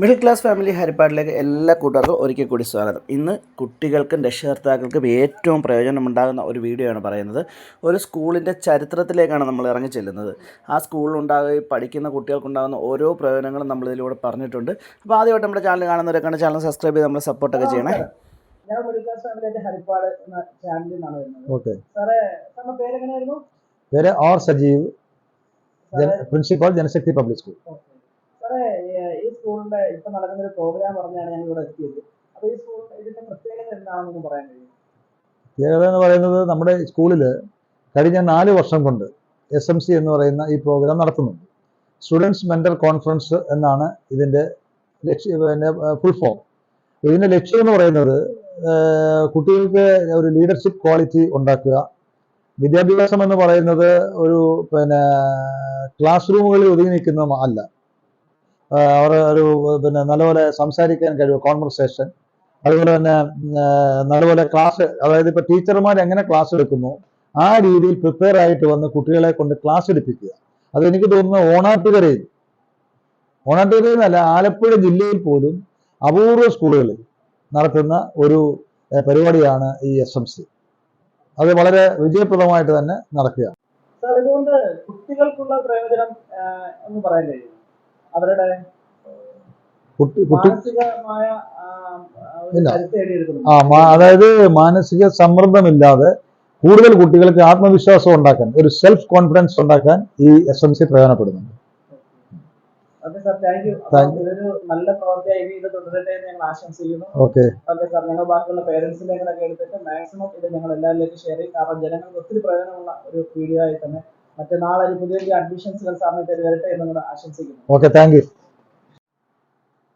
Middle class family ഹരിപ്പാടിലേക്ക് എല്ലാ കൂട്ടുകാർക്കും ഒരിക്കൽ കൂടി സ്വാഗതം. ഇന്ന് കുട്ടികൾക്കും രക്ഷകർത്താക്കൾക്കും ഏറ്റവും പ്രയോജനമുണ്ടാകുന്ന ഒരു വീഡിയോ ആണ് പറയുന്നത്. ഒരു സ്കൂളിന്റെ ചരിത്രത്തിലേക്കാണ് നമ്മൾ ഇറങ്ങി ചെല്ലുന്നത്. ആ സ്കൂളിലുണ്ടാകുകയും പഠിക്കുന്ന കുട്ടികൾക്കുണ്ടാകുന്ന ഓരോ പ്രയോജനങ്ങളും നമ്മളിതിലൂടെ പറഞ്ഞിട്ടുണ്ട്. അപ്പോൾ ആദ്യമായിട്ട് നമ്മുടെ ചാനൽ കാണുന്നവരൊക്കെ ചാനൽ സബ്സ്ക്രൈബ് ചെയ്ത് നമ്മൾ സപ്പോർട്ടൊക്കെ ചെയ്യണേ. ഞാൻ മിഡിൽ ക്ലാസ് ഹരിപ്പാട് എന്ന ചാനലിൽ നിന്നാണ് വരുന്നത്. ഓക്കെ. സാറേ സാറിന്റെ പേരെങ്ങനെയായിരുന്നു? പേര് ആർ സജീവ് സാറേ. Principal Janasakthi public school. സാറേ സ്കൂളിന്റെ ഇപ്പൊ നടക്കുന്ന ഒരു പ്രോഗ്രാം പറഞ്ഞാണ് ഞാൻ ഇവിടെ എത്തിയത്. അപ്പൊ ഈ സ്കൂൾ ഇതിന്റെ പ്രത്യേകത എന്താണെന്ന് പറയാൻ കഴിയും എന്ന് പറയുന്നത് നമ്മുടെ സ്കൂളിൽ കഴിഞ്ഞ നാല് വർഷം കൊണ്ട് എസ് എം സി എന്ന് പറയുന്ന ഈ പ്രോഗ്രാം നടത്തുന്നുണ്ട്. സ്റ്റുഡൻസ് മെന്റൽ കോൺഫറൻസ് എന്നാണ് ഇതിന്റെ ലക്ഷ്യ ഫുൾ ഫോം ഇതിന്റെ ലക്ഷ്യം എന്ന് പറയുന്നത് കുട്ടികൾക്ക് ഒരു ലീഡർഷിപ്പ് ക്വാളിറ്റി ഉണ്ടാക്കുക. വിദ്യാഭ്യാസം എന്ന് പറയുന്നത് ഒരു പിന്നെ ക്ലാസ് റൂമുകളിൽ ഒതുങ്ങി നിൽക്കുന്ന അല്ല. അവർ ഒരു പിന്നെ നല്ലപോലെ സംസാരിക്കാൻ കഴിവ് കോൺവെർസേഷൻ അതുപോലെ തന്നെ നല്ലപോലെ ക്ലാസ് അതായത് ഇപ്പൊ ടീച്ചർമാർ എങ്ങനെ ക്ലാസ് എടുക്കുന്നു? ആ രീതിയിൽ പ്രിപ്പയർ ആയിട്ട് വന്ന് കുട്ടികളെ കൊണ്ട് ക്ലാസ് എടുപ്പിക്കുക. അത് എനിക്ക് തോന്നുന്നു ഓണാട്ടുകരയിൽ ഓണാട്ടുകരയിൽ എന്നല്ല ആലപ്പുഴ ജില്ലയിൽ പോലും അപൂർവ സ്കൂളുകളിൽ നടത്തുന്ന ഒരു പരിപാടിയാണ് ഈ എസ് എം സി അത് വളരെ വിജയപ്രദമായിട്ട് തന്നെ നടക്കുകയാണ്. കുട്ടികൾക്കുള്ള പ്രയോജനം പറയാൻ കഴിയും അവരുടെ അതായത് മാനസിക സമ്മർദ്ദമില്ലാതെ കൂടുതൽ കുട്ടികൾക്ക് ആത്മവിശ്വാസം ഉണ്ടാക്കാൻ ഒരു സെൽഫ് കോൺഫിഡൻസ് ഉണ്ടാക്കാൻ ഈ എസ് എം സി പ്രയോജനപ്പെടുന്നുണ്ട്. ഓക്കെ സാർ താങ്ക് യു ഇതൊരു നല്ല പ്രവൃത്തിയായി ഇനി ഇത് തുടരട്ടെ എന്ന് ഞങ്ങൾ ആശംസിക്കുന്നു. ഓക്കെ. ഓക്കെ സാർ ഞങ്ങൾ ബാക്കിയുള്ള പേരൻസിന്റെ കൂടെ എടുത്തിട്ട് മാക്സിമം ഇത് ഞങ്ങൾ എല്ലാവരിലേക്കും ഷെയർ ചെയ്യും. കാരണം ജനങ്ങൾക്ക് ഒത്തിരി പ്രയോജനമുള്ള ഒരു വീഡിയോ ആയി തന്നെ മറ്റു നാളെ ഒരു പുതിയ പുതിയ അഡ്മിഷൻസുകൾ സമയത്ത് വരട്ടെ എന്ന് നമ്മൾ ആശംസിക്കുന്നു. Okay thank you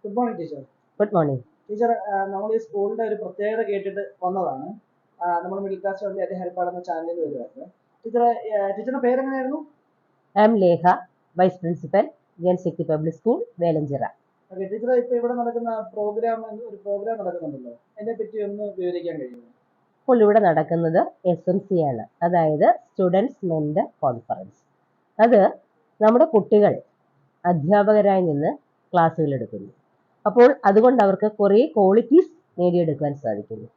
good morning teacher good morning teacher നമ്മൾ ഈ സ്കൂളിന്റെ ഒരു പ്രത്യേകത കേട്ടിട്ട് വന്നതാണ്. നമ്മൾ മിഡിൽ ക്ലാസ് ഫാമിലി അതി ഹെൽപ്പാട് എന്ന ചാനലിൽ വരുമായിരുന്നു ടീച്ചർ ടീച്ചറുടെ പേരെങ്ങനെയായിരുന്നു? ആം M Lekha vice principal Janashakthi public school Velanchira okay teacher ഇപ്പൊ ഇവിടെ നടക്കുന്ന പ്രോഗ്രാം ഒരു പ്രോഗ്രാം നടക്കുന്നുണ്ടല്ലോ. അതിനെ പറ്റി ഒന്ന് വിവരിക്കാൻ കഴിയുമോ? ഇപ്പോൾ ഇവിടെ നടക്കുന്നത് എസ് എം സി ആണ്. അതായത് സ്റ്റുഡൻസ് മെന്റൽ കോൺഫറൻസ് അത് നമ്മുടെ കുട്ടികൾ അധ്യാപകരായി നിന്ന് ക്ലാസ്സുകൾ എടുക്കുന്നു. അപ്പോൾ അതുകൊണ്ട് അവർക്ക് കുറേ ക്വാളിറ്റീസ് നേടിയെടുക്കാൻ സാധിക്കുന്നു.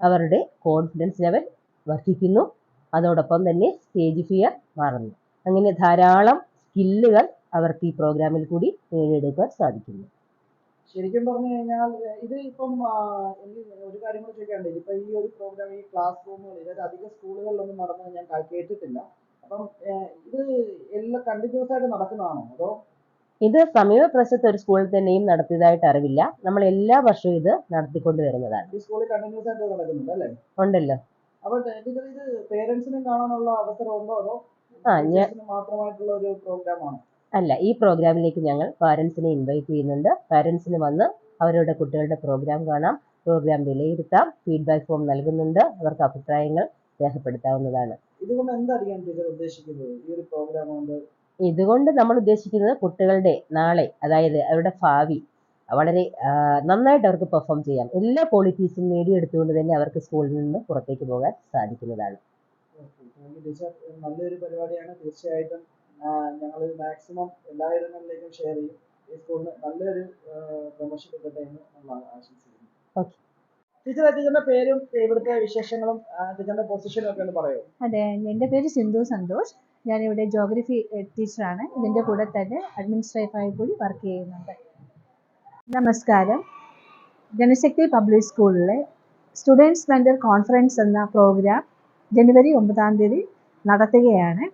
അവരുടെ കോൺഫിഡൻസ് ലെവൽ വർദ്ധിക്കുന്നു. അതോടൊപ്പം തന്നെ സ്റ്റേജ് ഫിയർ മാറുന്നു. അങ്ങനെ ധാരാളം സ്കില്ലുകൾ അവർക്ക് ഈ പ്രോഗ്രാമിൽ കൂടി നേടിയെടുക്കാൻ സാധിക്കുന്നു. ശരിക്കും പറഞ്ഞു കഴിഞ്ഞാൽ ഇത് ഇപ്പം എനിക്ക് ഒരു കാര്യം കൂടി ചോദിക്കാനുണ്ട് ഇതിപ്പോ ഈ ഒരു പ്രോഗ്രാം ഈ ക്ലാസ് റൂമുകളിൽ അതായത് അധിക സ്കൂളുകളിലൊന്നും നടന്നത് ഞാൻ കേട്ടിട്ടില്ല. അപ്പം ഇത് എല്ലാം കണ്ടിന്യൂസ് ആയിട്ട് നടക്കുന്നതാണോ അതോ? ഇത് സമീപ സമീപപ്രദേശത്ത് ഒരു സ്കൂളിൽ തന്നെയും നടത്തിയതായിട്ട് അറിവില്ല. നമ്മൾ എല്ലാ വർഷവും ഇത് നടത്തിക്കൊണ്ട് വരുന്നതാണ്. ഈ സ്കൂളിൽ കണ്ടിന്യൂസ് ആയിട്ട് നടക്കുന്നുണ്ട് അല്ലേ? ഉണ്ടല്ലോ. അപ്പൊ ടീച്ചർ ഇത് പേരൻസിനും കാണാനുള്ള അവസരം ഉണ്ടോ അതോ ആ, ഞാൻ- മാത്രമായിട്ടുള്ള ഒരു പ്രോഗ്രാം ആണ്? അല്ല ഈ പ്രോഗ്രാമിലേക്ക് ഞങ്ങൾ പാരൻസിനെ ഇൻവൈറ്റ് ചെയ്യുന്നുണ്ട്. പാരൻസിന് വന്ന് അവരുടെ കുട്ടികളുടെ പ്രോഗ്രാം കാണാം. പ്രോഗ്രാം വിലയിരുത്താം. ഫീഡ്ബാക്ക് ഫോം നൽകുന്നുണ്ട്. അവർക്ക് അഭിപ്രായങ്ങൾ രേഖപ്പെടുത്താവുന്നതാണ്. ഇതുകൊണ്ട് എന്തായിരിക്കും ടീച്ചർ ഉദ്ദേശിക്കുന്നത്? ഈ ഒരു പ്രോഗ്രാം കൊണ്ട് ഇതുകൊണ്ട് നമ്മൾ ഉദ്ദേശിക്കുന്നത് കുട്ടികളുടെ നാളെ അതായത് അവരുടെ ഭാവി വളരെ നന്നായിട്ട് അവർക്ക് പെർഫോം ചെയ്യാം. എല്ലാ ക്വാളിറ്റീസും നേടിയെടുത്തുകൊണ്ട് തന്നെ അവർക്ക് സ്കൂളിൽ നിന്ന് പുറത്തേക്ക് പോകാൻ സാധിക്കുന്നതാണ്. നല്ലൊരു പരിപാടിയാണ്. തീർച്ചയായിട്ടും ഞങ്ങൾ മാക്സിമം എല്ലായിടങ്ങളിലേക്കും ഷെയർ ചെയ്യും. ഈ സ്കൂളിന് നല്ലൊരു പ്രൊമോഷൻ കിട്ടട്ടെ എന്ന് നമ്മൾ ആശംസിക്കുന്നു. ടീച്ചറെ ടീച്ചറിന്റെ പേരും ഇവിടുത്തെ വിശേഷങ്ങളും ടീച്ചറിന്റെ പൊസിഷനും ഒക്കെ ഒന്ന് പറയോ. അതെ എന്റെ പേര് സിന്ധു സന്തോഷ്. ഞാൻ ഞാനിവിടെ ജോഗ്രഫി ടീച്ചറാണ് ഇതിന്റെ കൂടെ തന്നെ അഡ്മിനിസ്ട്രേറ്റീവായി കൂടി വർക്ക് ചെയ്യുന്നുണ്ട്. നമസ്കാരം. ജനശക്തി പബ്ലിക് സ്കൂളിലെ സ്റ്റുഡൻസ് മെന്റൽ കോൺഫറൻസ് എന്ന പ്രോഗ്രാം ജനുവരി ഒമ്പതാം തീയതി നടത്തുകയാണ്.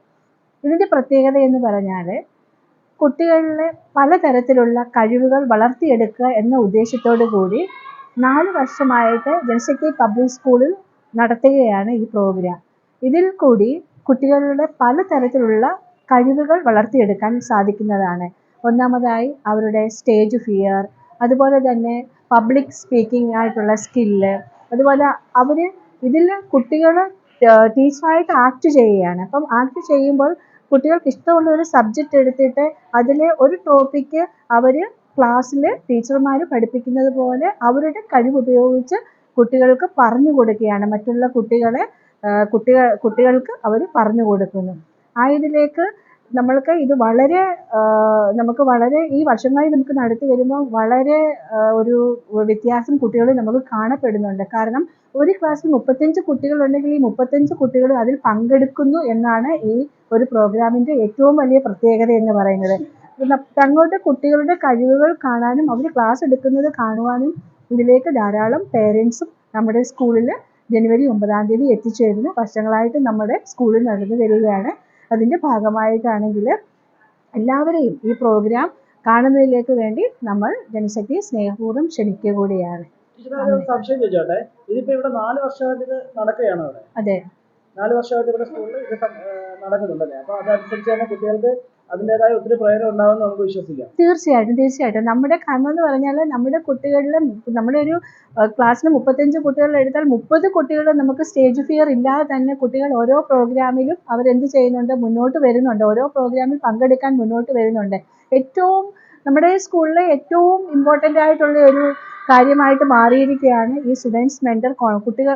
ഇതിന്റെ പ്രത്യേകത എന്ന് പറഞ്ഞാൽ കുട്ടികളിലെ പലതരത്തിലുള്ള കഴിവുകൾ വളർത്തിയെടുക്കുക എന്ന ഉദ്ദേശത്തോടു കൂടി നാല് വർഷമായിട്ട് ജനശക്തി പബ്ലിക് സ്കൂളിൽ നടത്തുകയാണ് ഈ പ്രോഗ്രാം ഇതിൽ കൂടി കുട്ടികളുടെ പലതരത്തിലുള്ള കഴിവുകൾ വളർത്തിയെടുക്കാൻ സാധിക്കുന്നതാണ്. ഒന്നാമതായി അവരുടെ സ്റ്റേജ് ഫിയർ അതുപോലെ തന്നെ പബ്ലിക് സ്പീക്കിംഗ് ആയിട്ടുള്ള സ്കില്ല് അതുപോലെ അവർ ഇതിൽ കുട്ടികൾ ടീച്ചറായിട്ട് ആക്ട് ചെയ്യുകയാണ്. അപ്പം ആക്ട് ചെയ്യുമ്പോൾ കുട്ടികൾക്ക് ഇഷ്ടമുള്ള ഒരു സബ്ജക്റ്റ് എടുത്തിട്ട് അതിലെ ഒരു ടോപ്പിക്ക് അവർ ക്ലാസ്സിൽ ടീച്ചർമാർ പഠിപ്പിക്കുന്നത് പോലെ അവരുടെ കഴിവ് ഉപയോഗിച്ച് കുട്ടികൾക്ക് പറഞ്ഞു കൊടുക്കുകയാണ്. മറ്റുള്ള കുട്ടികളെ കുട്ടികൾ കുട്ടികൾക്ക് അവർ പറഞ്ഞു കൊടുക്കുന്നു. ആ ഇതിലേക്ക് നമ്മൾക്ക് ഇത് വളരെ നമുക്ക് വളരെ ഈ വർഷങ്ങളായി നമുക്ക് നടത്തി വരുമ്പോൾ വളരെ ഒരു വ്യത്യാസം കുട്ടികളിൽ നമുക്ക് കാണപ്പെടുന്നുണ്ട്. കാരണം ഒരു ക്ലാസ്സിൽ മുപ്പത്തഞ്ച് കുട്ടികളുണ്ടെങ്കിൽ ഈ മുപ്പത്തഞ്ച് കുട്ടികൾ അതിൽ പങ്കെടുക്കുന്നു എന്നാണ് ഈ ഒരു പ്രോഗ്രാമിന്റെ ഏറ്റവും വലിയ പ്രത്യേകത എന്ന് പറയുന്നത്. തങ്ങളുടെ കുട്ടികളുടെ കഴിവുകൾ കാണാനും അവർ ക്ലാസ് എടുക്കുന്നത് കാണുവാനും ഇതിലേക്ക് ധാരാളം പേരൻസും നമ്മുടെ സ്കൂളിൽ ജനുവരി ഒമ്പതാം തീയതി എത്തിച്ചേരുന്നു വർഷങ്ങളായിട്ട് നമ്മുടെ സ്കൂളിൽ നടന്നു വരികയാണ്. അതിന്റെ ഭാഗമായിട്ടാണെങ്കിൽ എല്ലാവരെയും ഈ പ്രോഗ്രാം കാണുന്നതിലേക്ക് വേണ്ടി നമ്മൾ ജനശക്തി സ്നേഹപൂർവം ക്ഷണിക്കുക കൂടിയാണ് സംശയം ചോദിച്ചോട്ടെ? ഇതിപ്പോ ഇവിടെ നാല് വർഷമായിട്ട് ഇത് നടക്കുകയാണോ ഇവിടെ അതെ. നാല് വർഷമായിട്ട് ഇവിടെ സ്കൂളിൽ ഇത് നടക്കുന്നുണ്ടല്ലേ? അപ്പൊ അതനുസരിച്ച് തന്നെ കുട്ടികൾക്ക് അതിന്റെതായ ഒത്തിരി പ്രയോജനം ഉണ്ടാവും നമുക്ക് വിശ്വസിക്കാം. തീർച്ചയായിട്ടും തീർച്ചയായിട്ടും. നമ്മുടെ കർമ്മം എന്ന് പറഞ്ഞാൽ നമ്മുടെ കുട്ടികളിലെ നമ്മുടെ ഒരു ക്ലാസ്സിന് മുപ്പത്തഞ്ച് കുട്ടികൾ എടുത്താൽ മുപ്പത് കുട്ടികൾ നമുക്ക് സ്റ്റേജ് ഫിയർ ഇല്ലാതെ തന്നെ കുട്ടികൾ ഓരോ പ്രോഗ്രാമിലും അവരെന്ത് ചെയ്യുന്നുണ്ട്? മുന്നോട്ട് വരുന്നുണ്ട്. ഓരോ പ്രോഗ്രാമിൽ പങ്കെടുക്കാൻ മുന്നോട്ട് വരുന്നുണ്ട്. ഏറ്റവും നമ്മുടെ സ്കൂളിലെ ഏറ്റവും ഇമ്പോർട്ടന്റ് ആയിട്ടുള്ള ഒരു കാര്യമായിട്ട് മാറിയിരിക്കുകയാണ് ഈ സ്റ്റുഡൻസ് മെന്റർ കുട്ടികൾ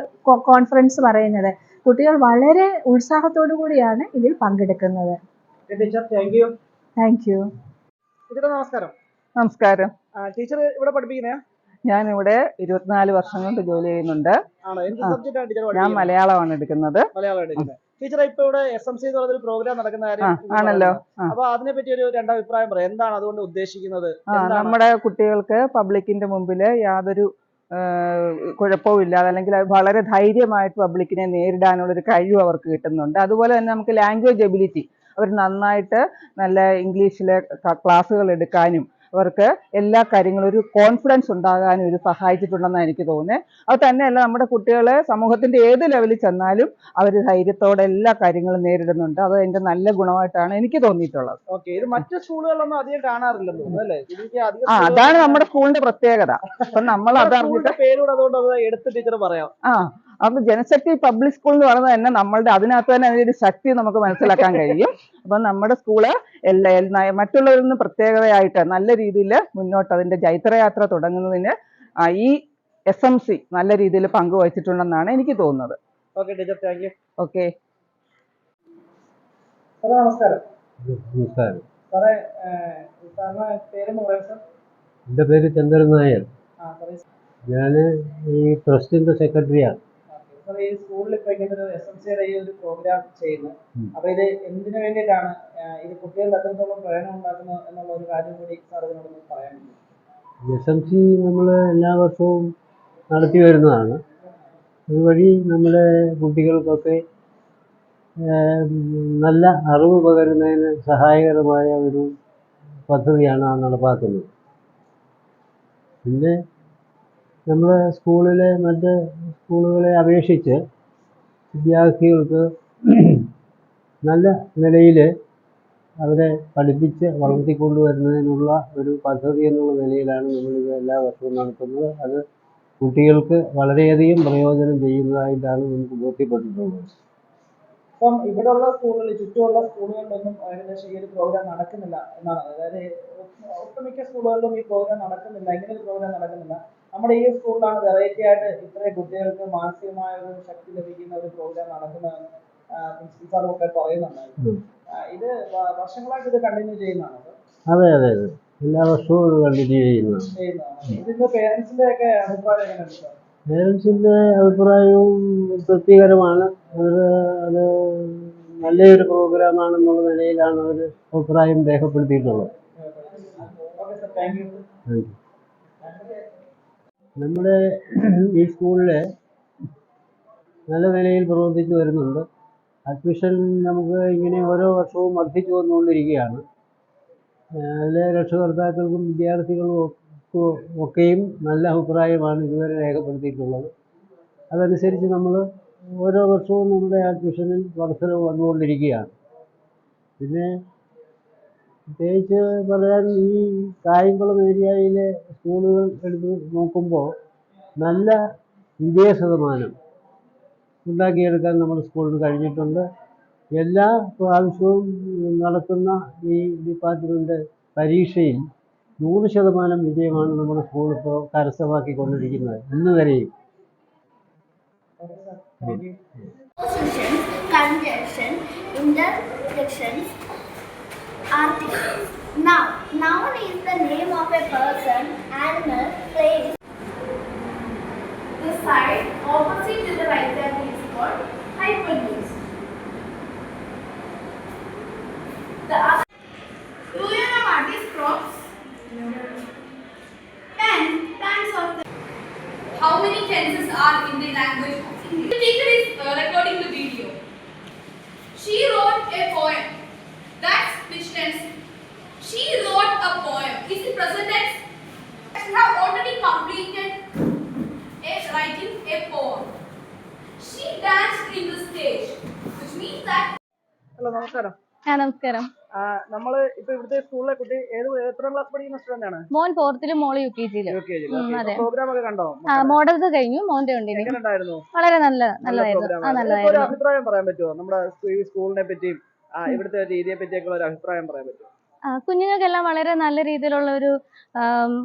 കോൺഫറൻസ് പറയുന്നത്. കുട്ടികൾ വളരെ ഉത്സാഹത്തോടു കൂടിയാണ് ഇതിൽ പങ്കെടുക്കുന്നത്. Teacher thank you thank you ടീച്ചറെ നമസ്കാരം. നമസ്കാരം. ടീച്ചർ ഇവിടെ പഠിപ്പിക്കുന്നേ? ഇവിടെ ഇരുപത്തിനാല് വർഷം കൊണ്ട് ജോലി ചെയ്യുന്നുണ്ട്. ഞാൻ മലയാളമാണ് എടുക്കുന്നത്. മലയാളം എടുക്കുന്നത്. ടീച്ചർ ഇപ്പൊ ഇവിടെ എസ് എം സി എന്ന് പറഞ്ഞൊരു പ്രോഗ്രാം നടക്കുന്ന ആണല്ലോ. അപ്പൊ അതിനെ പറ്റി ഒരു പറയാം. എന്താണ് അതുകൊണ്ട് ഉദ്ദേശിക്കുന്നത്? നമ്മുടെ കുട്ടികൾക്ക് പബ്ലിക്കിന്റെ മുമ്പിൽ യാതൊരു ഇല്ലാതെ അല്ലെങ്കിൽ വളരെ ധൈര്യമായിട്ട് പബ്ലിക്കിനെ നേരിടാനുള്ള ഒരു കഴിവ് അവർക്ക് കിട്ടുന്നുണ്ട്. അതുപോലെ തന്നെ നമുക്ക് ലാംഗ്വേജ് എബിലിറ്റി അവർ നന്നായിട്ട് നല്ല ഇംഗ്ലീഷിലെ ക്ലാസ്സുകൾ എടുക്കാനും അവർക്ക് എല്ലാ കാര്യങ്ങളും ഒരു കോൺഫിഡൻസ് ഉണ്ടാകാനും ഇത് സഹായിച്ചിട്ടുണ്ടെന്നാണ് എനിക്ക് തോന്നുന്നത് അത് തന്നെയല്ല നമ്മുടെ കുട്ടികളെ സമൂഹത്തിന്റെ ഏത് ലെവലിൽ ചെന്നാലും അവർ ധൈര്യത്തോടെ എല്ലാ കാര്യങ്ങളും നേരിടുന്നുണ്ട്. അത് എന്റെ നല്ല ഗുണമായിട്ടാണ് എനിക്ക് തോന്നിയിട്ടുള്ളത്. ഓക്കെ ഇത് മറ്റു സ്കൂളുകളൊന്നും അധികം കാണാറില്ലെന്ന് തോന്നുന്നു ആ അതാണ് നമ്മുടെ സ്കൂളിന്റെ പ്രത്യേകത. അപ്പം നമ്മൾ അതാണ് സ്കൂളിന്റെ അതുകൊണ്ട് അത് എടുത്ത് ടീച്ചർ പറയാം. ആ അപ്പൊ ജനശക്തി പബ്ലിക് സ്കൂൾ എന്ന് പറയുന്നത് തന്നെ നമ്മളുടെ അതിനകത്ത് തന്നെ അതിന്റെ ഒരു ശക്തി നമുക്ക് മനസ്സിലാക്കാൻ കഴിയും. അപ്പൊ നമ്മുടെ സ്കൂൾ എല്ലാ എല്ലാ- മറ്റുള്ളവരിൽ നിന്ന് പ്രത്യേകതയായിട്ട് നല്ല രീതിയിൽ മുന്നോട്ട് അതിന്റെ ജൈത്രയാത്ര തുടങ്ങുന്നതിന് ആ, ഈ എസ് എം സി നല്ല രീതിയിൽ പങ്കുവച്ചിട്ടുണ്ടെന്നാണ് എനിക്ക് തോന്നുന്നത്. Okay teacher thank you okay സാറേ നമസ്കാരം. നമസ്കാരം. സാറേ ഏഹ്, സാറിന്റെ പേരെന്ന് പറയാം സാർ. എന്റെ പേര് ചന്ദ്രൻ നായർ. ഞാൻ ഈ ട്രസ്റ്റിന്റെ സെക്രട്ടറിയാണ്. സാറേ ഈ സ്കൂളിൽ ഇപ്പൊ ഇങ്ങനെ ഒരു എസ് എം സിയുടെ ഈ ഒരു പ്രോഗ്രാം ചെയ്യുന്നു. അപ്പൊ ഇത് എന്തിനു വേണ്ടിയിട്ടാണ് ഇത് കുട്ടികളിൽ എത്രത്തോളം പ്രയോജനം ഉണ്ടാക്കുന്നു എന്നുള്ള ഒരു കാര്യം കൂടി സാർ ഇതിനോടൊന്ന് പറയാൻ എസ് എം സി നമ്മൾ എല്ലാ വർഷവും നടത്തി വരുന്നതാണ്. അതുവഴി നമ്മുടെ കുട്ടികൾക്കൊക്കെ നല്ല അറിവ് പകരുന്നതിന് സഹായകരമായ ഒരു പദ്ധതിയാണ് നടപ്പാക്കുന്നത്. പിന്നെ നമ്മുടെ സ്കൂളിലെ മറ്റ് സ്കൂളുകളെ അപേക്ഷിച്ച് വിദ്യാർത്ഥികൾക്ക് നല്ല നിലയിൽ അവരെ പഠിപ്പിച്ച് വളർത്തിക്കൊണ്ടുവരുന്നതിനുള്ള ഒരു പദ്ധതി എന്നുള്ള നിലയിലാണ് നമ്മളിത് എല്ലാ വർഷവും നടത്തുന്നത്. അത് കുട്ടികൾക്ക് വളരെയധികം പ്രയോജനം ചെയ്യുന്നതായിട്ടാണ് നമുക്ക് ബോധ്യപ്പെട്ടിട്ടുള്ളത്. ഇപ്പം ഇവിടെയുള്ള സ്കൂളുകളിൽ ചുറ്റുമുള്ള സ്കൂളുകളിലൊന്നും ഏകദേശം ഈ ഒരു പ്രോഗ്രാം നടക്കുന്നില്ല എന്നാണ്. അതായത് ഒട്ടുമിക്ക സ്കൂളുകളിലും ഈ പ്രോഗ്രാം നടക്കുന്നില്ല ഇങ്ങനെ ഒരു പ്രോഗ്രാം നടക്കുന്നില്ല. നമ്മുടെ ഈ സ്കൂളിലാണ് വെറൈറ്റി ആയിട്ട് ഇത്രയും കുട്ടികൾക്ക് മാനസികമായ ഒരു ശക്തി ലഭിക്കുന്ന ഒരു പ്രോഗ്രാം നടക്കുന്നതെന്ന് പ്രിൻസിപ്പൽ സാറും ഒക്കെ പറയുന്നുണ്ടായിരുന്നു. ഇത് വർഷങ്ങളായിട്ട് ഇത് കണ്ടിന്യൂ ചെയ്യുന്നതാണ് അതെ. അതെ അതെ എല്ലാ വർഷവും കണ്ടിന്യൂ ചെയ്യുന്നതാണ്. ഇതിന്റെ പേരൻസിന്റെ ഒക്കെ അഭിപ്രായം എങ്ങനെയാണ് സാർ പേരൻസിന്റെ അഭിപ്രായവും തൃപ്തികരമാണ്. അവർ അത് നല്ലൊരു പ്രോഗ്രാമാണെന്നുള്ള നിലയിലാണ് അവർ അഭിപ്രായം രേഖപ്പെടുത്തിയിട്ടുള്ളത്. നമ്മുടെ ഈ സ്കൂളിൽ നല്ല നിലയിൽ പ്രവർത്തിച്ചു വരുന്നുണ്ട്. അഡ്മിഷൻ നമുക്ക് ഇങ്ങനെ ഓരോ വർഷവും വർദ്ധിച്ചു വന്നുകൊണ്ടിരിക്കുകയാണ്. അതിലെ രക്ഷകർത്താക്കൾക്കും വിദ്യാർത്ഥികളും ഒക്കെയും നല്ല അഭിപ്രായമാണ് ഇതുവരെ രേഖപ്പെടുത്തിയിട്ടുള്ളത്. അതനുസരിച്ച് നമ്മൾ ഓരോ വർഷവും നമ്മുടെ അഡ്മിഷനിൽ വർധനവ് വന്നുകൊണ്ടിരിക്കുകയാണ്. പിന്നെ പ്രത്യേകിച്ച് പറയാൻ ഈ കായംകുളം ഏരിയയിലെ സ്കൂളുകൾ എടുത്ത് നോക്കുമ്പോൾ നല്ല വിജയ ശതമാനം ഉണ്ടാക്കിയെടുക്കാൻ നമ്മുടെ സ്കൂളിന് കഴിഞ്ഞിട്ടുണ്ട്. എല്ലാ പ്രാവശ്യവും നടത്തുന്ന ഈ ഡിപ്പാർട്ട്മെന്റ് പരീക്ഷയിൽ നൂറ് ശതമാനം വിജയമാണ് നമ്മുടെ സ്കൂൾ ഇപ്പോൾ കരസ്ഥമാക്കി കൊണ്ടിരിക്കുന്നത് ഇന്ന് വരെയും. The other... Do you know what is crops? of the how many tenses are in the language of English. The teacher is uh, recording the video. She wrote a poem. That's which tense? She wrote a poem. Is it present tense? She have already completed a writing a poem. She danced in the stage, which means that. Hello, ആ നമസ്കാരം. നമ്മൾ ഇപ്പൊ ഇവിടുത്തെ സ്കൂളിലെ കുട്ടി ഏത് എത്രാം class പഠിക്കുന്ന സ്റ്റുഡന്റ് ആണ്? മോൻ ഫോർത്തിലും മോൾ യു കെ ജിയിലും അതെ. പ്രോഗ്രാം ഒക്കെ കണ്ടോ ആ മോഡൽസ് കഴിഞ്ഞു മോന്റെ ഉണ്ട് ഇനി. എങ്ങനെ ഉണ്ടായിരുന്നു വളരെ നല്ല നല്ല നല്ലതായിരുന്നു. ആ ആണ്. ഒരു നല്ലതായിരുന്നു അഭിപ്രായം പറയാൻ പറ്റുമോ നമ്മുടെ സ്കൂ- ഈ സ്കൂളിനെ പറ്റിയും ആ, ഇവിടുത്തെ രീതിയെ പറ്റിയൊക്കെ ഒരു അഭിപ്രായം പറയാൻ പറ്റുമോ ആ, കുഞ്ഞുങ്ങൾക്കെല്ലാം വളരെ നല്ല രീതിയിലുള്ള ഒരു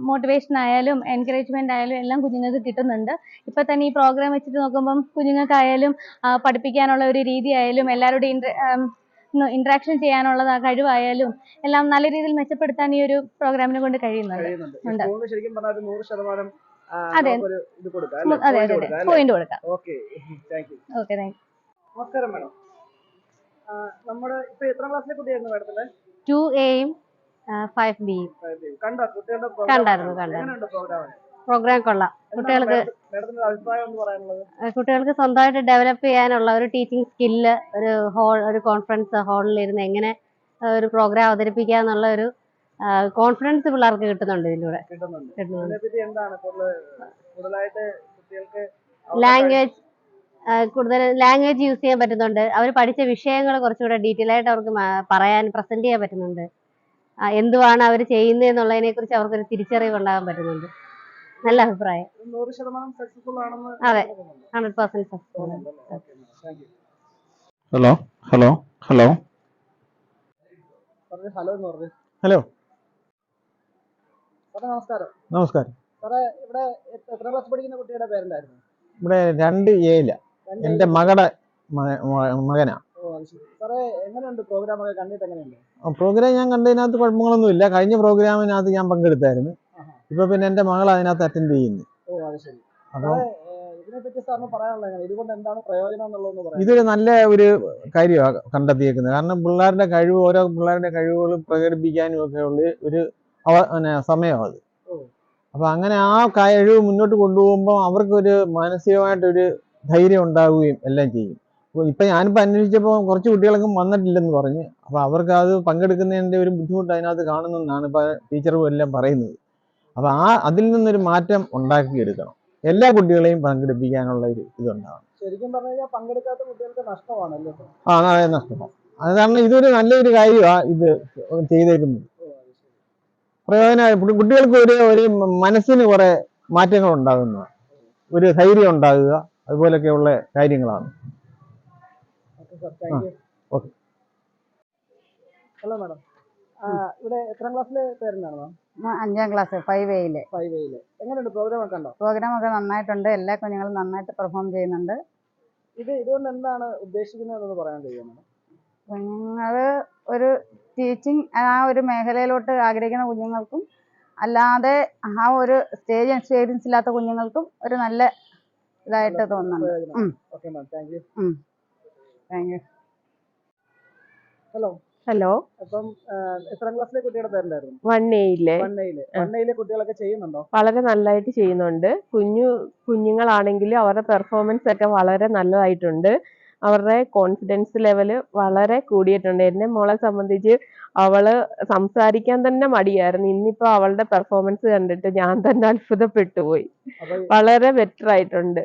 മോട്ടിവേഷൻ ആയാലും എൻകറേജ്മെന്റ് ആയാലും എല്ലാം കുഞ്ഞുങ്ങൾക്ക് കിട്ടുന്നുണ്ട്. ഇപ്പൊ തന്നെ ഈ പ്രോഗ്രാം വെച്ചിട്ട് നോക്കുമ്പം കുഞ്ഞുങ്ങൾക്കായാലും ആ, പഠിപ്പിക്കാനുള്ള ഒരു രീതി ആയാലും എല്ലാവരുടെയും ഇന്ററാക്ഷൻ ചെയ്യാനുള്ള കഴിവായാലും എല്ലാം നല്ല രീതിയിൽ മെച്ചപ്പെടുത്താൻ ഈ ഒരു പ്രോഗ്രാമിനെ കൊണ്ട് കഴിയുന്നുണ്ട്. ശരിക്കും പറഞ്ഞാൽ ഒരു നൂറ് ശതമാനം അതെ. അതെ അതെ പോയിന്റ് കൊടുക്കാം ഓക്കെ താങ്ക് നമസ്കാരം മാഡം. നമ്മുടെ ഇപ്പൊ എത്ര ക്ലാസ്സിലെ കുട്ടിയായിരുന്നു മാഡത്തിന്റെ ടു എയും ഫൈവ് ബിയും കണ്ടായിരുന്നു, കണ്ടോ? കണ്ടായിരുന്നു. പ്രോഗ്രാം കൊള്ളാം കുട്ടികൾക്ക് കുട്ടികൾക്ക് സ്വന്തമായിട്ട് ഡെവലപ്പ് ചെയ്യാനുള്ള ഒരു ടീച്ചിങ് സ്കില്ല് ഒരു ഹോൾ ഒരു കോൺഫറൻസ് ഹാളിൽ ഇരുന്ന് എങ്ങനെ ഒരു പ്രോഗ്രാം അവതരിപ്പിക്കുക എന്നുള്ള ഒരു കോൺഫിഡൻസ് പിള്ളേർക്ക് കിട്ടുന്നുണ്ട് ഇതിലൂടെ. ലാംഗ്വേജ് കൂടുതൽ ലാംഗ്വേജ് യൂസ് ചെയ്യാൻ പറ്റുന്നുണ്ട്. അവർ പഠിച്ച വിഷയങ്ങൾ കുറച്ചുകൂടെ ഡീറ്റെയിൽ ആയിട്ട് അവർക്ക് പറയാൻ പ്രസന്റ് ചെയ്യാൻ പറ്റുന്നുണ്ട്. എന്തുവാണ് അവർ ചെയ്യുന്നത് എന്നുള്ളതിനെ കുറിച്ച് അവർക്കൊരു തിരിച്ചറിവ് ഉണ്ടാകാൻ പറ്റുന്നുണ്ട്. നല്ല അഭിപ്രായം. സക്സസ്ഫുൾ അതെ. Hundred percent you. Hello hello hello. Hello നമസ്കാരം. നമസ്കാരം. ഇവിടെ എത്ര- ക്ലാസ് പഠിക്കുന്ന കുട്ടിയുടെ ഇവിടെ രണ്ട് ഏല എന്റെ എന്റെ മകളുടെ മ- മ- മകനാ. പ്രോഗ്രാം ഒക്കെ കണ്ടിട്ട് എങ്ങനെയുണ്ട്? പ്രോഗ്രാം ഞാൻ കണ്ടതിനകത്ത് കുഴപ്പങ്ങളൊന്നും ഇല്ല കഴിഞ്ഞ പ്രോഗ്രാമിനകത്ത് ഞാൻ പങ്കെടുത്തായിരുന്നു. ഇപ്പൊ പിന്നെ എന്റെ മകൾ അതിനകത്ത് അറ്റൻഡ് ചെയ്യുന്നു. ഓ അത് ശരി. അപ്പോൾ സാറേ ഏഹ്, ഇതിനെപ്പറ്റി സാറിന് പറയാനുള്ളത് ഇതുകൊണ്ട് എന്താണ് പ്രയോജനം ഇതൊരു നല്ല ഒരു കാര്യമാണ് കണ്ടെത്തിയേക്കുന്നത്. കാരണം പിള്ളേരുടെ കഴിവ് ഓരോ പിള്ളേരുടെ കഴിവുകളും പ്രകടിപ്പിക്കാനും ഒക്കെ ഉള്ള ഒരു സമയമാണ് അത്. അപ്പൊ അങ്ങനെ ആ കഴിവ് മുന്നോട്ട് കൊണ്ടുപോകുമ്പോൾ അവർക്കൊരു മാനസികമായിട്ടൊരു ധൈര്യം ഉണ്ടാവുകയും എല്ലാം ചെയ്യും. അപ്പോൾ ഇപ്പൊ ഞാനിപ്പോൾ അന്വേഷിച്ചപ്പോൾ കുറച്ച് കുട്ടികൾക്കും വന്നിട്ടില്ലെന്ന് പറഞ്ഞ്. അപ്പൊ അവർക്ക് അത് പങ്കെടുക്കുന്നതിന്റെ ഒരു ബുദ്ധിമുട്ട് അതിനകത്ത് കാണുന്നെന്നാണ് ഇപ്പൊ ടീച്ചറും എല്ലാം പറയുന്നത്. അപ്പൊ ആ അതിൽ നിന്നൊരു മാറ്റം ഉണ്ടാക്കിയെടുക്കണം. എല്ലാ കുട്ടികളെയും പങ്കെടുപ്പിക്കാനുള്ള ഒരു ഇതുണ്ടാവണം. ശരിക്കും പറഞ്ഞു പങ്കെടുക്കാത്ത കുട്ടികൾക്ക് നഷ്ടമാണല്ലോ ആ അതെ നഷ്ടം. അത് കാരണം ഇതൊരു നല്ലൊരു കാര്യമാണ് ഇത് ചെയ്തേക്കുന്നത്. പ്രയോജന പ്രയോജനമായി കുട്ടികൾക്ക് ഒരു ഒരു മനസ്സിന് കുറെ മാറ്റങ്ങൾ ഉണ്ടാകുന്ന. ഒരു ധൈര്യം ഉണ്ടാകുക. അതുപോലൊക്കെയുള്ള കാര്യങ്ങളാണ്. ഓക്കെ. ഹലോ മാഡം ഇവിടെ എത്രാം ക്ലാസ്സിലെ പേരെന്താണ് മാം അഞ്ചാം ക്ലാസ് ഫൈവ് എയിൽ ഫൈവ് എയിൽ എങ്ങനെയുണ്ട്? പ്രോഗ്രാം ഒക്കെ ഉണ്ടോ പ്രോഗ്രാം ഒക്കെ നന്നായിട്ടുണ്ട്. എല്ലാ കുഞ്ഞുങ്ങളും നന്നായിട്ട് പെർഫോം ചെയ്യുന്നുണ്ട്. ഇത് ഇതുകൊണ്ട് എന്താണ് ഉദ്ദേശിക്കുന്നതെന്ന് പറയാൻ കഴിയുമോ കുഞ്ഞുങ്ങൾ ഒരു ടീച്ചിങ് ആ ഒരു മേഖലയിലോട്ട് ആഗ്രഹിക്കുന്ന കുഞ്ഞുങ്ങൾക്കും അല്ലാതെ ആ ഒരു സ്റ്റേജ് എക്സ്പീരിയൻസ് ഇല്ലാത്ത കുഞ്ഞുങ്ങൾക്കും ഒരു നല്ല ഇതായിട്ട് തോന്നുന്നുണ്ട്. Thank you hello hello? അപ്പം എത്രാം ക്ലാസ്സിലെ കുട്ടിയുടെ പേരുണ്ടായിരുന്നു വൺ എയിലെ വണ്ണയിലെ കുട്ടികളൊക്കെ ചെയ്യുന്നുണ്ടോ? വളരെ നല്ലതായിട്ട് ചെയ്യുന്നുണ്ട്. കുഞ്ഞു കുഞ്ഞുങ്ങളാണെങ്കിൽ അവരുടെ പെർഫോമൻസ് ഒക്കെ വളരെ നല്ലതായിട്ടുണ്ട്. അവരുടെ കോൺഫിഡൻസ് ലെവൽ വളരെ കൂടിയിട്ടുണ്ട്. എന്നെ മോളെ സംബന്ധിച്ച് അവൾ സംസാരിക്കാൻ തന്നെ മടിയായിരുന്നു. ഇന്നിപ്പോ അവളുടെ പെർഫോമൻസ് കണ്ടിട്ട് ഞാൻ തന്നെ അത്ഭുതപ്പെട്ടു പോയി വളരെ ബെറ്റർ ആയിട്ടുണ്ട്.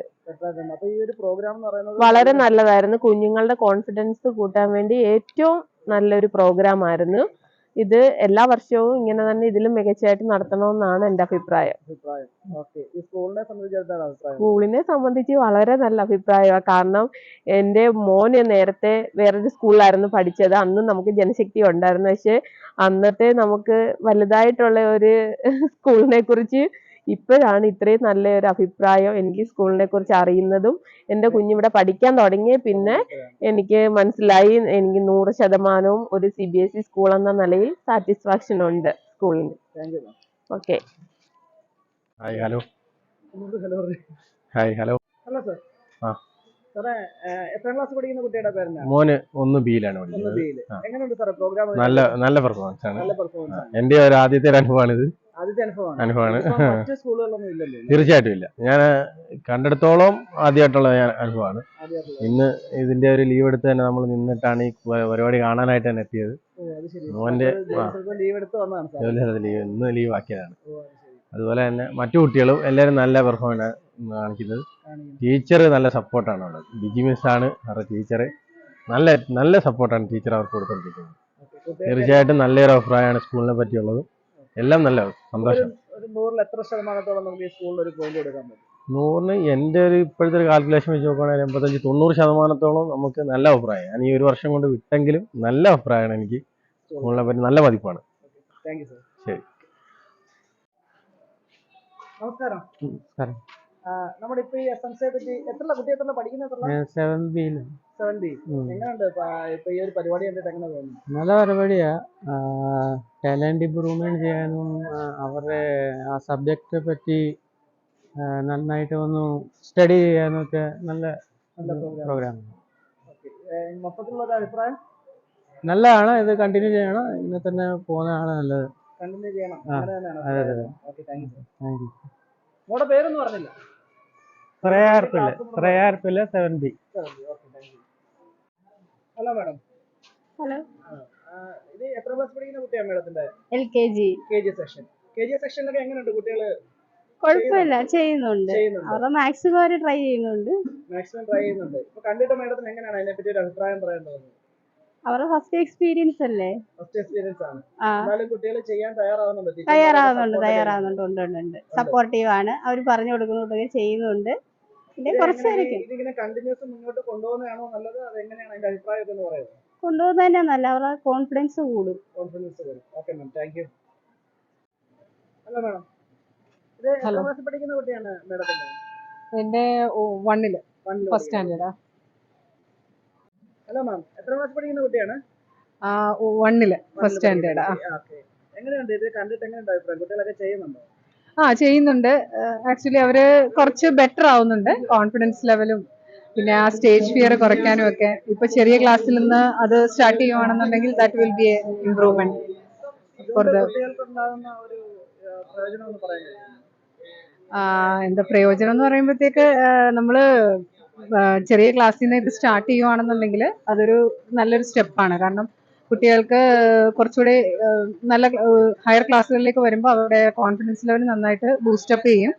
വളരെ നല്ലതായിരുന്നു. കുഞ്ഞുങ്ങളുടെ കോൺഫിഡൻസ് കൂട്ടാൻ വേണ്ടി ഏറ്റവും നല്ലൊരു പ്രോഗ്രാം ആയിരുന്നു. ഇത് എല്ലാ വർഷവും ഇങ്ങനെ തന്നെ ഇതിലും മികച്ചതായിട്ട് നടത്തണമെന്നാണ് എന്റെ അഭിപ്രായം. സ്കൂളിനെ സംബന്ധിച്ച് വളരെ നല്ല അഭിപ്രായമാണ് കാരണം എന്റെ മോന് നേരത്തെ വേറൊരു സ്കൂളിലായിരുന്നു പഠിച്ചത്. അന്ന് നമുക്ക് ജനശക്തി ഉണ്ടായിരുന്നു. പക്ഷെ അന്നത്തെ നമുക്ക് വലുതായിട്ടുള്ള ഒരു സ്കൂളിനെ കുറിച്ച് ഇപ്പോഴാണ് ഇത്രയും നല്ലൊരു അഭിപ്രായം എനിക്ക് സ്കൂളിനെ കുറിച്ച് അറിയുന്നതും എന്റെ കുഞ്ഞിവിടെ പഠിക്കാൻ തുടങ്ങിയ പിന്നെ എനിക്ക് മനസ്സിലായി. എനിക്ക് നൂറ് ശതമാനവും ഒരു C B S E school എന്ന നിലയിൽ സാറ്റിസ്ഫാക്ഷൻ ഉണ്ട് സ്കൂളിന്. Okay hi hello hello? Hi hello hello sir ആ. എത്രാം ക്ലാസ് പഠിക്കുന്ന കുട്ടിയുടെ മോന് ഒന്ന് ബിയിലാണ് പഠിക്കുന്നത്. എങ്ങനെയുണ്ട് സാറേ പ്രോഗ്രാം നല്ല നല്ല പെർഫോമൻസ് ആണ്. നല്ല പെർഫോമൻസ് എന്റെ ഒരു ആദ്യത്തെ ഒരു അനുഭവമാണിത് അനുഭവമാണ്. തീർച്ചയായിട്ടും ഇല്ല. ഞാൻ കണ്ടെടുത്തോളം ആദ്യമായിട്ടുള്ള ഞാൻ അനുഭവമാണ്. ഇന്ന് ഇതിന്റെ ഒരു ലീവ് എടുത്ത് തന്നെ നമ്മൾ നിന്നിട്ടാണ് ഈ പരിപാടി കാണാനായിട്ട് തന്നെ എത്തിയത്. മോന്റെ- ലീവ് ഇന്ന് ലീവ് ആക്കിയതാണ്. അതുപോലെ തന്നെ മറ്റു കുട്ടികളും എല്ലാവരും നല്ല പെർഫോമൻസ് കാണിക്കുന്നത്. കാണിക്കുന്നു. ടീച്ചർ നല്ല സപ്പോർട്ടാണ് അവിടെ. ബിജി മിസ് ആണ് അവരുടെ ടീച്ചർ നല്ല നല്ല സപ്പോർട്ടാണ് ടീച്ചർ അവർക്ക് കൊടുത്തോണ്ടിരിക്കുന്നത്. തീർച്ചയായിട്ടും നല്ലൊരു അഭിപ്രായമാണ് സ്കൂളിനെ പറ്റിയുള്ളത്. എല്ലാം നല്ല സന്തോഷം. ഒരു നൂറിൽ എത്ര ശതമാനത്തോളം നമുക്ക് ഈ സ്കൂളിൽ ഒരു പോയിന്റ് കൊടുക്കാൻ പറ്റും? നൂറിന് എന്റെ ഒരു ഇപ്പോഴത്തെ ഒരു കാൽക്കുലേഷൻ വെച്ച് നോക്കുകയാണെങ്കിൽ എൺപത്തഞ്ച് തൊണ്ണൂറ് ശതമാനത്തോളം നമുക്ക് നല്ല അഭിപ്രായം. ഞാൻ ഈ ഒരു വർഷം കൊണ്ട് വിട്ടെങ്കിലും നല്ല അഭിപ്രായമാണ് എനിക്ക് സ്കൂളിനെ പറ്റി നല്ല മതിപ്പാണ്. താങ്ക് യു സർ ശരി. നമസ്കാരം. നമസ്കാരം. നമ്മുടെ ഇപ്പൊ ഈ എസ് എം സിയെ പറ്റി എത്ര കുട്ടി എത്ര പഠിക്കുന്ന സെവൻ ബിയിൽ സെവൻ ബി എങ്ങനെയുണ്ട്? ഇപ്പൊ ഇപ്പൊ ഈ ഒരു പരിപാടി കണ്ടിട്ട് എങ്ങനെ തോന്നുന്നു? നല്ല പരിപാടിയാ. ടാലന്റ് ഇമ്പ്രൂവ്മെന്റ് ചെയ്യാനും അവരുടെ ആ സബ്ജക്റ്റിനെ പറ്റി നന്നായിട്ട് ഒന്ന് സ്റ്റഡി ചെയ്യാനും ഒക്കെ നല്ല പ്രോഗ്രാം പ്രോഗ്രാം മൊത്തത്തിലുള്ള ഒരു അഭിപ്രായം? നല്ലതാണ്. ഇത് കണ്ടിന്യൂ ചെയ്യണം. ഇങ്ങനെ തന്നെ പോകുന്നതാണ് നല്ലത്. കണ്ടിന്യൂ ചെയ്യണം. അതെ, അതെ, താങ്ക് യു മോടെ പേരൊന്നും പറഞ്ഞില്ല. Seven B hello madam hello ഇത് എത്ര ക്ലാസ് പഠിക്കുന്ന കുട്ടിയാണ് മാഡത്തിന്റെ? L K G K G section K G സെക്ഷനിലൊക്കെ എങ്ങനെയുണ്ട് കുട്ടികൾ കുഴപ്പമില്ല ചെയ്യുന്നുണ്ട്? അവരുടെ മാക്സിമം അവർ ട്രൈ ചെയ്യുന്നുണ്ട്. മാക്സിമം ട്രൈ ചെയ്യുന്നുണ്ട്. ഇപ്പൊ കണ്ടിട്ട് മാഡത്തിന് എങ്ങനെയാണ് അതിനെ പറ്റി ഒരു അഭിപ്രായം പറയേണ്ടത് അവരുടെ ഫസ്റ്റ് എക്സ്പീരിയൻസ് അല്ലേ? ഫസ്റ്റ് എക്സ്പീരിയൻസ് ആണ്. ആ. എന്നാലും കുട്ടികൾ ചെയ്യാൻ തയ്യാറാവുന്നുണ്ട്. തയ്യാറാവുന്നുണ്ട് ഉണ്ട് ഉണ്ട് ഉണ്ട്. സപ്പോർട്ടീവ് ആണ്. അവർ പറഞ്ഞു കൊടുക്കുന്നുണ്ട് ചെയ്യുന്നുണ്ട്. പിന്നെ കുറച്ചായിരിക്കും കൊണ്ടുപോകുന്നതന്നെ ഇതിങ്ങനെ കണ്ടിന്യൂസ് മുന്നോട്ട് കൊണ്ടുപോകുന്നതാണോ നല്ലത്? അത് എങ്ങനെയാണ് അതിന്റെ അഭിപ്രായം എന്ന് പറയുന്നത് കൊണ്ടുപോകുന്നത് തന്നെ നല്ല അവരുടെ കോൺഫിഡൻസ് കൂടും. കോൺഫിഡൻസ് വരും okay ma'am thank you hello madam ഇത് എത്ര Hello. പഠിക്കുന്ന കുട്ടിയാണ് മാഡത്തിന്റെ എന്റെ വണ്ണിൽ ഫസ്റ്റ് സ്റ്റാൻഡേർഡാ ഹലോ മാം എത്ര ക്ലാസ് പഠിക്കുന്ന കുട്ടിയാണ്? ആ വണ്ണിൽ ഫസ്റ്റ് സ്റ്റാൻഡേർഡാ. എങ്ങനെയുണ്ട് ഇത്? കണ്ടിട്ട് എങ്ങനെയുണ്ട് അഭിപ്രായം? കുട്ടികളൊക്കെ ചെയ്യുന്നുണ്ടോ? ആ ചെയ്യുന്നുണ്ട്. ആക്ച്വലി അവർ കുറച്ച് ബെറ്റർ ആവുന്നുണ്ട്. കോൺഫിഡൻസ് ലെവലും പിന്നെ ആ സ്റ്റേജ് ഫിയർ കുറയ്ക്കാനും ഒക്കെ. ഇപ്പൊ ചെറിയ ക്ലാസ്സിൽ നിന്ന് അത് start ചെയ്യുവാണെന്നുണ്ടെങ്കിൽ that will be a improvement കഴിയും എന്താ പ്രയോജനം എന്ന് പറയുമ്പോഴത്തേക്ക് നമ്മൾ ചെറിയ ക്ലാസ്സിൽ നിന്ന് ഇത് സ്റ്റാർട്ട് ചെയ്യുവാണെന്നുണ്ടെങ്കിൽ അതൊരു നല്ലൊരു സ്റ്റെപ്പാണ് കാരണം കുട്ടികൾക്ക് കുറച്ചുകൂടി നല്ല ഹയർ ക്ലാസ്സുകളിലേക്ക് വരുമ്പോൾ അവരുടെ കോൺഫിഡൻസ് ലെവൽ നന്നായിട്ട് ബൂസ്റ്റപ്പ് ചെയ്യും.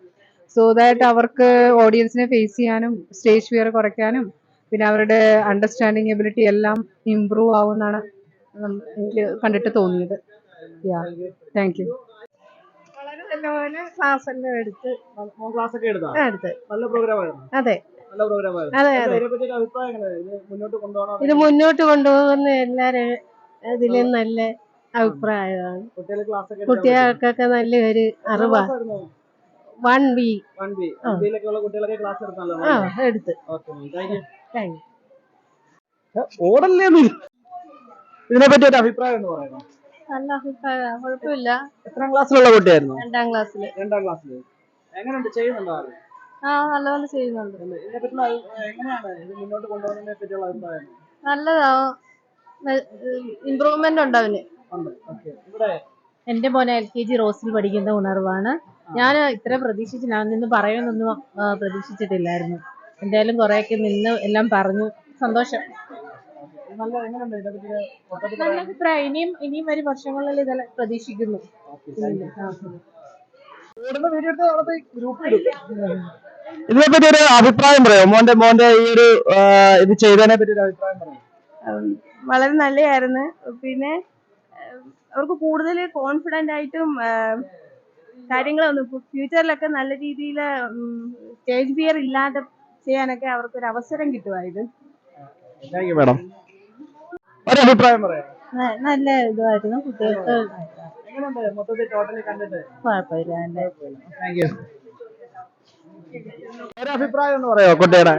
സോ ദാറ്റ് അവർക്ക് ഓഡിയൻസിനെ ഫേസ് ചെയ്യാനും സ്റ്റേജ് ഫിയർ കുറയ്ക്കാനും പിന്നെ അവരുടെ അണ്ടർസ്റ്റാൻഡിങ് എബിലിറ്റി എല്ലാം ഇമ്പ്രൂവ് ആവുമെന്നാണ് എനിക്ക് കണ്ടിട്ട് തോന്നിയത്. യാ താങ്ക് യു ക്ലാസ് എല്ലാം എടുത്ത് ക്ലാസ് ഒക്കെ എടുത്താ? നല്ല പ്രോഗ്രാം ആയിരുന്നു. അതെ. നല്ല പ്രോഗ്രാം ആയിരുന്നു. അതെ, അതെ. ഇത് മുന്നോട്ട് കൊണ്ടുപോകണോ ഇത് മുന്നോട്ട് കൊണ്ടുപോകുന്ന എല്ലാവരും ഇതിലും നല്ല അഭിപ്രായമാണ്. കുട്ടികൾക്കൊക്കെ നല്ല ഒരു വൺ ബി വൺ ബി ആ. എടുത്ത്. ഓടല്ലേ ഇതിനെ ഇതിനെപ്പറ്റി ഒരു അഭിപ്രായം എന്ന് പറയുന്നത് നല്ല അഭിപ്രായം കുഴപ്പമില്ല. എത്രാം ക്ലാസ്സിലുള്ള കുട്ടിയായിരുന്നു? രണ്ടാം ക്ലാസ്സിൽ രണ്ടാം ക്ലാസ്സിൽ എങ്ങനെയുണ്ട്? ചെയ്യുന്നുണ്ടോ ആ നല്ലപോലെ ചെയ്യുന്നുണ്ട്. ഇതിനെ അഭി- എങ്ങനെയാണ് ഇത് മുന്നോട്ട് കൊണ്ടുപോകുന്നതിനെ പറ്റിയുള്ള അഭിപ്രായം? നല്ലതാവും ഇമ്പ്രൂവ്മെന്റ് ഉണ്ട് അവന് എന്റെ ഇവിടെ എന്റെ മോനെ എൽ കെ ജി റോസിൽ പഠിക്കുന്ന ഉണർവാണ്. ഞാൻ ഇത്ര പ്രതീക്ഷിച്ച് ഞാൻ നിന്ന് പറയുമെന്നൊന്നും പ്രതീക്ഷിച്ചിട്ടില്ലായിരുന്നു. എന്തായാലും കുറേയൊക്കെ നിന്ന് എല്ലാം പറഞ്ഞു. സന്തോഷം. നല്ല അഭിപ്രായം. ഇനിയും ഇനിയും വരും വർഷങ്ങളിൽ ഇതെല്ലാം പ്രതീക്ഷിക്കുന്നു. ഇതിനെ പറ്റി ഗ്രൂപ്പ് ഇതിനെപ്പറ്റി ഒരു അഭിപ്രായം പറയാം? മോന്റെ മോന്റെ ഈ ഒരു ഇത് ചെയ്തതിനെ പറ്റി ഒരു അഭിപ്രായം പറയാം? വളരെ നല്ലതായിരുന്നു പിന്നെ അവർക്ക് കൂടുതൽ കോൺഫിഡന്റ് ആയിട്ടും കാര്യങ്ങളൊന്നും ഫ്യൂച്ചറിലൊക്കെ നല്ല രീതിയിൽ സ്റ്റേജ് ഫിയർ ഇല്ലാതെ ചെയ്യാനൊക്കെ അവർക്ക് ഒരു അവസരം കിട്ടുമായിരുന്നു. Thank you madam? ഒരു അഭിപ്രായം പറയാം നല്ല ഇതായിരുന്നു കുട്ടികൾക്ക്. മൊത്തത്തിൽ ടോട്ടലി കണ്ടിട്ട്? കുഴപ്പമില്ല താങ്ക് യു ഒരു അഭിപ്രായം ഒന്ന് പറയോ കുട്ടിയുടെ?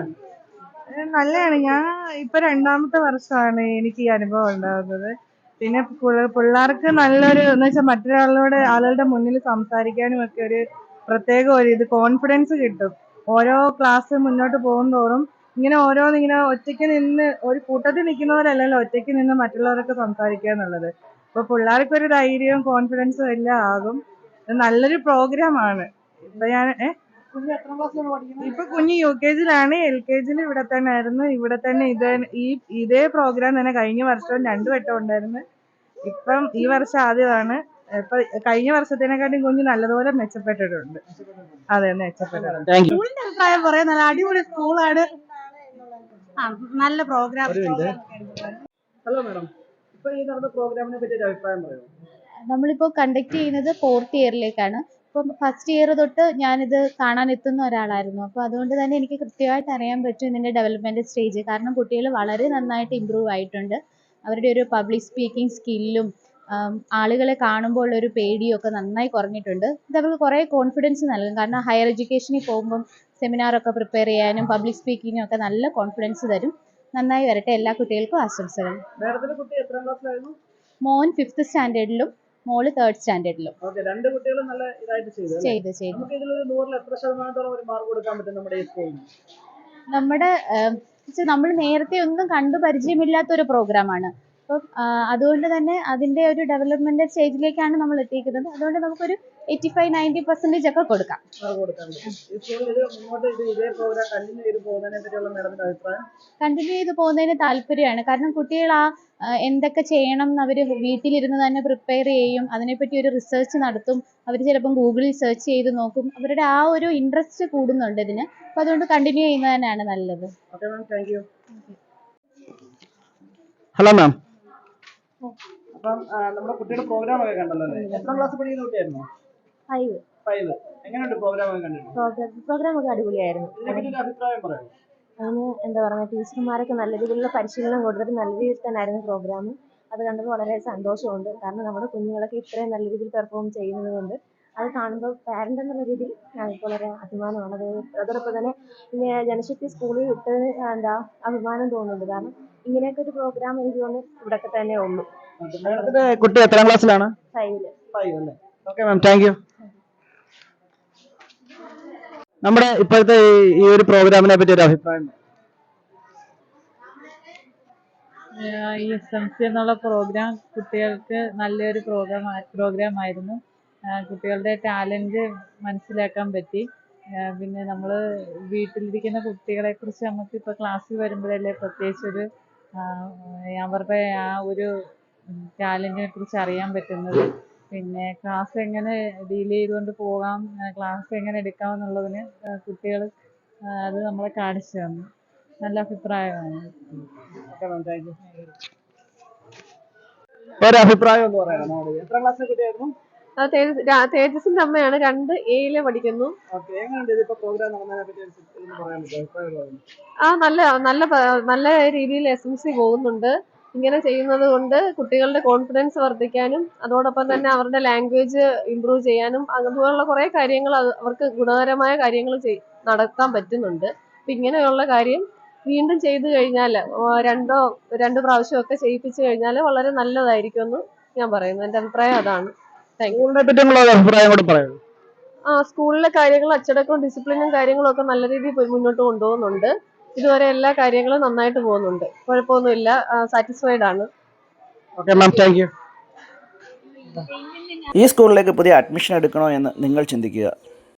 നല്ലതാണ്. ഞാൻ ഇപ്പൊ രണ്ടാമത്തെ വർഷമാണ് എനിക്ക് ഈ അനുഭവം ഉണ്ടാകുന്നത്. പിന്നെ പിള്ള- പിള്ളേർക്ക് നല്ലൊരു എന്ന് വെച്ചാൽ മറ്റൊരാളോട് ആളുകളുടെ മുന്നിൽ സംസാരിക്കാനും ഒക്കെ ഒരു പ്രത്യേക ഒരു ഇത് കോൺഫിഡൻസ് കിട്ടും. ഓരോ ക്ലാസ് മുന്നോട്ട് പോകും തോറും ഇങ്ങനെ ഓരോന്ന് ഇങ്ങനെ ഒറ്റയ്ക്ക് നിന്ന് ഒരു കൂട്ടത്തിൽ നിൽക്കുന്നവരല്ലല്ലോ ഒറ്റയ്ക്ക് നിന്ന് മറ്റുള്ളവരൊക്കെ സംസാരിക്കുക എന്നുള്ളത്. അപ്പൊ പിള്ളേർക്ക് ഒരു ധൈര്യവും കോൺഫിഡൻസും എല്ലാം ആകും. നല്ലൊരു പ്രോഗ്രാം ആണ്. ഇപ്പൊ ഞാൻ ഏഹ് കുഞ്ഞ് എത്രാം ക്ലാസ്സിലാണ് പഠിക്കുന്നത്? ഇപ്പൊ കുഞ്ഞ് യു കെ ജിയിലാണ് എൽ കെ ജിയിൽ ഇവിടെ തന്നെ ആയിരുന്നു ഇവിടെ തന്നെ ഇത് ഈ ഇതേ പ്രോഗ്രാം തന്നെ കഴിഞ്ഞ വർഷവും രണ്ടു വട്ടം ഉണ്ടായിരുന്നു. ഇപ്പം ഈ വർഷം ആദ്യമാണ്. ഇപ്പൊ കഴിഞ്ഞ വർഷത്തിനെക്കാട്ടും കുഞ്ഞ് നല്ലതുപോലെ മെച്ചപ്പെട്ടിട്ടുണ്ട്. അതെ മെച്ചപ്പെട്ടിട്ടുണ്ട്. സ്കൂളിന്റെ അഭിപ്രായം പറയാം നല്ല അടിപൊളി സ്കൂളാണ്. ആ നല്ല പ്രോഗ്രാം ഹലോ മാഡം ഇപ്പൊ ഈ നടന്ന പ്രോഗ്രാമിനെ പറ്റി അഭിപ്രായം പറയോ. നമ്മളിപ്പോ കണ്ടക്ട് ചെയ്യുന്നത് ഫോർത്ത് ഇയറിലേക്കാണ് ഇപ്പം ഫസ്റ്റ് ഇയർ തൊട്ട് ഞാനിത് കാണാൻ എത്തുന്ന ഒരാളായിരുന്നു. അപ്പോൾ അതുകൊണ്ട് തന്നെ എനിക്ക് കൃത്യമായിട്ട് അറിയാൻ പറ്റും ഇതിന്റെ ഡെവലപ്മെന്റ് സ്റ്റേജ് കാരണം കുട്ടികൾ വളരെ നന്നായിട്ട് ഇമ്പ്രൂവ് ആയിട്ടുണ്ട്. അവരുടെ ഒരു പബ്ലിക് സ്പീക്കിംഗ് സ്കില്ലും ആളുകളെ കാണുമ്പോൾ ഒരു പേടിയും ഒക്കെ നന്നായി കുറഞ്ഞിട്ടുണ്ട്. ഇത് അവർക്ക് കുറേ കോൺഫിഡൻസ് നൽകും. കാരണം ഹയർ എഡ്യൂക്കേഷനിൽ പോകുമ്പം സെമിനാറൊക്കെ പ്രിപ്പയർ ചെയ്യാനും പബ്ലിക് സ്പീക്കിങ്ങിനും ഒക്കെ നല്ല കോൺഫിഡൻസ് തരും. നന്നായി വരട്ടെ. എല്ലാ കുട്ടികൾക്കും ആശംസകൾ. മോൻ ഫിഫ്ത്ത് സ്റ്റാൻഡേർഡിലും മോൾ തേർഡ് സ്റ്റാൻഡേർഡിലും രണ്ട് കുട്ടികളും നല്ല ഇതായിട്ട് ചെയ്തു? ചെയ്ത് ചെയ്തു. നമുക്ക് ഇതിലൊരു നൂറിൽ എത്ര ശതമാനത്തോളം ഒരു മാർക്ക് കൊടുക്കാൻ പറ്റും നമ്മുടെ ഈ നമ്മുടെ നമ്മൾ നേരത്തെ ഒന്നും കണ്ടു പരിചയമില്ലാത്ത ഒരു പ്രോഗ്രാമാണ് അപ്പം അതുകൊണ്ട് തന്നെ അതിന്റെ ഒരു ഡെവലപ്മെന്റ് സ്റ്റേജിലേക്കാണ് നമ്മൾ എത്തിയിരിക്കുന്നത്. അതുകൊണ്ട് നമുക്കൊരു എയ്റ്റി ഫൈവ് നയന്റി പെർസെന്റേജ് ഒക്കെ കൊടുക്കാം. കണ്ടിന്യൂ ചെയ്ത് പോകുന്നതിനെ താല്പര്യമാണ്. കാരണം കുട്ടികൾ ആ, എന്തൊക്കെ ചെയ്യണം എന്ന് അവർ വീട്ടിലിരുന്ന് തന്നെ പ്രിപ്പയർ ചെയ്യും. അതിനെപ്പറ്റി ഒരു റിസർച്ച് നടത്തും. അവർ ചിലപ്പം ഗൂഗിളിൽ സെർച്ച് ചെയ്ത് നോക്കും. അവരുടെ ആ ഒരു ഇൻട്രസ്റ്റ് കൂടുന്നുണ്ട് ഇതിന്. അപ്പോൾ അതുകൊണ്ട് കണ്ടിന്യൂ ചെയ്യുന്നത് തന്നെയാണ് നല്ലത്. Okay ma'am thank hello ma'am അപ്പം നമ്മുടെ കുട്ടിയുടെ പ്രോഗ്രാം ഒക്കെ കണ്ടല്ലോ എത്രാം ക്ലാസ് പഠിക്കുന്ന കുട്ടിയായിരുന്നു? ഫൈവ് ഫൈവ് എങ്ങനെയുണ്ട് പ്രോഗ്രാം ഒക്കെ പ്രോഗ്രാം ഒക്കെ അടിപൊളിയായിരുന്നു. അഭിപ്രായം പറയോ. അതിന് എന്താ പറയുക ടീച്ചർമാരൊക്കെ നല്ല രീതിയിലുള്ള പരിശീലനം കൊടുത്തിട്ട് നല്ല രീതിയിൽ തന്നെയായിരുന്നു പ്രോഗ്രാം അത് കണ്ടപ്പോൾ വളരെ സന്തോഷമുണ്ട്. കാരണം നമ്മുടെ കുഞ്ഞുങ്ങളൊക്കെ ഇത്രയും നല്ല രീതിയിൽ പെർഫോം ചെയ്യുന്നത് കൊണ്ട് അത് കാണുമ്പോൾ പാരന്റ് എന്നുള്ള രീതിയിൽ ഞങ്ങൾക്ക് വളരെ അഭിമാനമാണ്. അത് അതോടൊപ്പം തന്നെ ജനശക്തി സ്കൂളിൽ വിട്ടതിന് എന്താ അഭിമാനം തോന്നുന്നുണ്ട്. കാരണം ഇങ്ങനെയൊക്കെ ഒരു പ്രോഗ്രാം എനിക്ക് തോന്നുന്നു ഇവിടെയൊക്കെ തന്നെ ഉള്ളൂ. കുട്ടി എത്രാം ക്ലാസ്സിലാണ് ഫൈവിൽ ഫൈവ് അല്ലേ? ഓക്കെ മാം താങ്ക് യു നമ്മുടെ ഇപ്പോഴത്തെ ഈ- ഒരു പ്രോഗ്രാമിനെ പറ്റി ഒരു അഭിപ്രായം ഈ എസ് എം സി എന്നുള്ള പ്രോഗ്രാം കുട്ടികൾക്ക് നല്ലൊരു പ്രോഗ്രാം പ്രോഗ്രാം ആയിരുന്നു. കുട്ടികളുടെ ടാലന്റ് മനസ്സിലാക്കാൻ പറ്റി. പിന്നെ നമ്മൾ വീട്ടിലിരിക്കുന്ന കുട്ടികളെ കുറിച്ച് നമുക്ക് ഇപ്പോൾ ക്ലാസ്സിൽ വരുമ്പോഴല്ലേ പ്രത്യേകിച്ചൊരു ഒരു അവരുടെ ആ ഒരു ടാലന്റിനെ കുറിച്ച് അറിയാൻ പറ്റുന്നത്. പിന്നെ ക്ലാസ് എങ്ങനെ ഡീൽ ചെയ്തുകൊണ്ട് പോകാം ക്ലാസ് എങ്ങനെ എടുക്കാം എന്നുള്ളതിന് കുട്ടികൾ അത് നമ്മളെ കാണിച്ചു തന്നു. നല്ല അഭിപ്രായമാണ്. ഒരഭിപ്രായം ഒന്ന് പറയാം നമ്മുടെ ക്ലാസ്സിലെ കുട്ടിയായിരുന്നു? തേജസിന്റെ അമ്മയാണ് രണ്ട് എയിൽ പഠിക്കുന്നു. ആ നല്ല നല്ല നല്ല രീതിയിൽ എസ് എം സി പോകുന്നുണ്ട്. ഇങ്ങനെ ചെയ്യുന്നത് കൊണ്ട് കുട്ടികളുടെ കോൺഫിഡൻസ് വർദ്ധിക്കാനും അതോടൊപ്പം തന്നെ അവരുടെ ലാംഗ്വേജ് ഇമ്പ്രൂവ് ചെയ്യാനും അതുപോലുള്ള കുറേ കാര്യങ്ങൾ അവർക്ക് ഗുണകരമായ കാര്യങ്ങൾ നടത്താൻ പറ്റുന്നുണ്ട്. അപ്പം ഇങ്ങനെയുള്ള കാര്യം വീണ്ടും ചെയ്തു കഴിഞ്ഞാൽ രണ്ടോ രണ്ട് പ്രാവശ്യമൊക്കെ ചെയ്യിപ്പിച്ചു കഴിഞ്ഞാൽ വളരെ നല്ലതായിരിക്കും എന്ന് ഞാൻ പറയുന്നു. എന്റെ അഭിപ്രായം അതാണ്. അഭിപ്രായം ആ സ്കൂളിലെ കാര്യങ്ങൾ അച്ചടക്കവും ഡിസിപ്ലിനും കാര്യങ്ങളും ഒക്കെ നല്ല രീതിയിൽ മുന്നോട്ട് കൊണ്ടുപോകുന്നുണ്ട്. ഇതുവരെ എല്ലാ കാര്യങ്ങളും നന്നായിട്ട് പോകുന്നുണ്ട്. കുഴപ്പമൊന്നുമില്ല. സാറ്റിസ്ഫൈഡ് ആണ്. ഓക്കെ മാം താങ്ക് യു ഈ സ്കൂളിലേക്ക് പുതിയ അഡ്മിഷൻ എടുക്കണോ എന്ന് നിങ്ങൾ ചിന്തിക്കുക.